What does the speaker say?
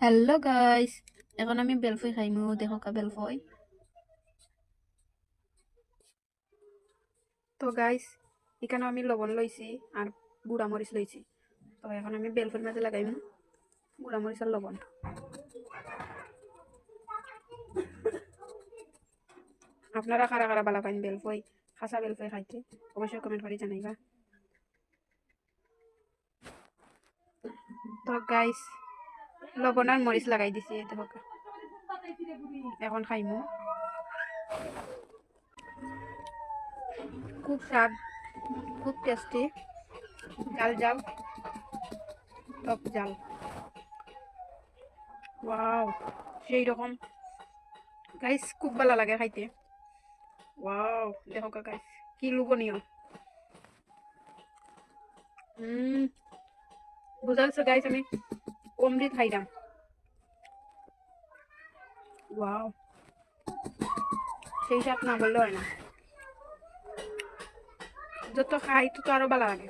Hello guys এখন আমি বেলফই খাইমু দেখো কা বেলফই তো গাইস এখানে আমি লবণ লইছি আর গুড়া মরিচ লইছি। তো এখন আমি বেলফের মাঝে লাগাইমু গুড়া মরিচ আর লবণ। আপনারা কারা কারা বালা পাইন বেলফই খাসা বেলফই খাইতে? অবশ্যই কমেন্ট করে জানাইবা। তো গাইস লবণ আর মরিচ লাগাই দিছি দেখো। এখন খাইমু খুব স্বাদ, খুব টেস্টি জাল জাল। টক জাল। ওয়াও সেই রকম গাইস খুব ভালো লাগে খাইতে। ওয়াও দেখো গাইস কি লুবনীয় হুম বুঝা গেছে গাইস আমি অমৃত খাইলাম ওয়াও সেই সাথ না বললে হয় না। যত খাই তত আরও ভালো লাগে।